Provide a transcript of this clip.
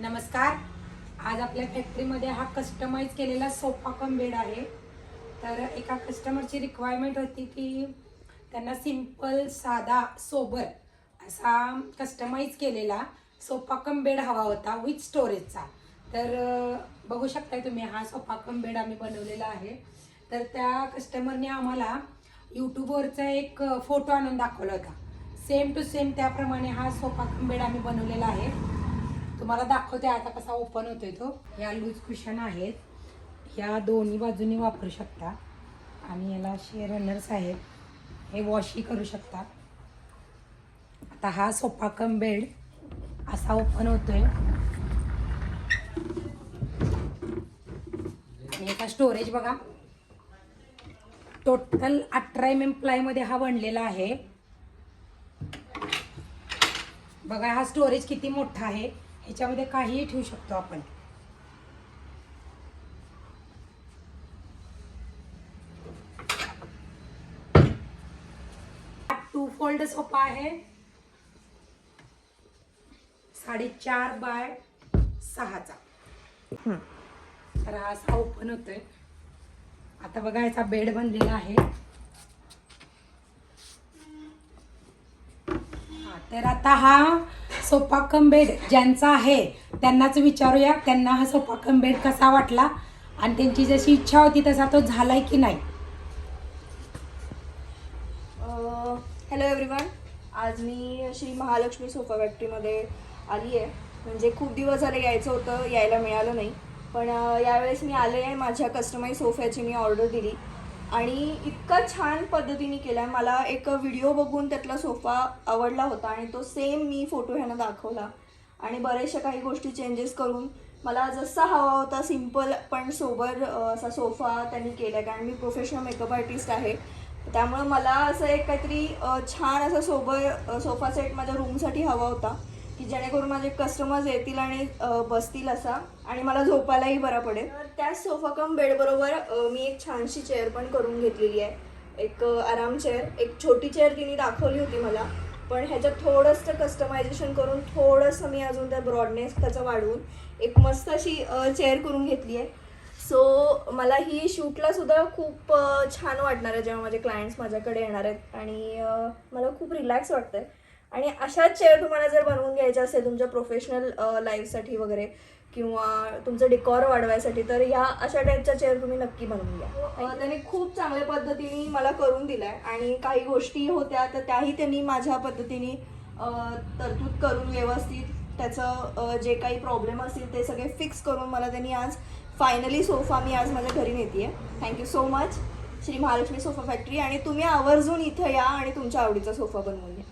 नमस्कार. आज आपल्या फॅक्टरीमध्ये हा कस्टमाइज केलेला सोफा कम बेड आहे. तर एका कस्टमरची रिक्वायरमेंट होती की त्यांना सिंपल साधा सोबर असा कस्टमाइज केलेला सोफा कम बेड हवा होता विथ स्टोरेजचा तर बघू शकताय तुम्ही हा सोफा कम बेड आम्ही बनवलेला आहे. तर त्या कस्टमरने आम्हाला यूट्यूबवरचा एक फोटो आणून दाखवला होता. सेम टू सेम त्याप्रमाणे हा सोफा कम बेड आम्ही बनवलेला आहे. तुम्हाला दाखवते आता कसा ओपन होतोय तो. या लूज कुशन आहेत. ह्या दोन्ही बाजूनी वापरू शकता. आणि याला असे रनर्स आहेत. हे वॉशही करू शकता. आता हा सोफा कम बेड असा ओपन होतोय. आणि याचा स्टोरेज बघा. टोटल अठरा एम एम प्लायमध्ये हा बनलेला आहे. बघा हा स्टोरेज किती मोठा आहे. ह्याच्यामध्ये काहीही ठेवू शकतो आपण. टू फोल्ड सोफा आहे. साडेचार बाय सहाचा. तर हा असा ओपन होतोय. आता बघा याचा बेड बनलेला आहे. हा, तर आता हा सोफा बेड ज्यांचा आहे त्यांनाच विचारूया त्यांना हा सोपाकम बेड कसा वाटला? आणि त्यांची जशी इच्छा होती तसा तो झालाय की नाही? हॅलो एव्हरीवन आज मी श्री महालक्ष्मी सोफा फॅक्टरीमध्ये आली आहे म्हणजे खूप दिवस झाले यायचं होतं यायला मिळालं नाही. पण यावेळेस मी आले आहे माझ्या कस्टमाइज सोफ्याची मी ऑर्डर दिली. आणि इतका छान पद्धतीने केला आहे मला एक व्हिडिओ बघून त्यातला सोफा आवडला होता आणि तो सेम मी फोटो ह्यानं दाखवला. आणि बऱ्याचशा काही गोष्टी चेंजेस करून मला जसा हवा होता सिंपल पण सोबर असा सोफा त्यांनी केला आहे कारण मी प्रोफेशनल मेकअप आर्टिस्ट आहे. त्यामुळं मला असं एक काहीतरी छान असा सोबर सोफा सेट माझ्या रूमसाठी हवा होता. की जेणेकरून माझे कस्टमर्स येतील आणि बसतील असा. आणि मला झोपायलाही बरा पडेल. तर त्याच सोफा कम बेडबरोबर मी एक छानशी चेअर पण करून घेतलेली आहे. एक आराम चेअर एक छोटी चेअर तिने दाखवली होती मला. पण ह्याच्यात थोडंसं कस्टमायझेशन करून थोडंसं मी अजून त्या ब्रॉडनेस त्याचा वाढवून एक मस्त अशी चेअर करून घेतली आहे. सो मला ही शूटला सुद्धा खूप छान वाटणार आहे जेव्हा माझे क्लायंट्स माझ्याकडे येणार आहेत. आणि मला खूप रिलॅक्स वाटतंय. आणि अशाच चेअर तुम्हाला जर बनवून घ्यायच्या असेल तुमच्या प्रोफेशनल लाईफसाठी वगैरे किंवा तुमचं डिकॉर वाढवायसाठी तर ह्या अशा टाईपच्या चेअर तुम्ही नक्की बनवून घ्या. अ, त्यांनी खूप चांगल्या पद्धतीने मला करून दिलाय आणि काही गोष्टी होत्या तर त्याही त्यांनी माझ्या पद्धतीने तरतूद करून व्यवस्थित त्याचं जे काही प्रॉब्लेम असतील ते सगळे फिक्स करून मला त्यांनी आज फायनली सोफा मी आज माझ्या घरी नेते आहे thank you so much Shri Mahalakshmi sofa factory आणि तुम्ही आवर्जून इथं या आणि तुमच्या आवडीचा सोफा बनवून घ्या.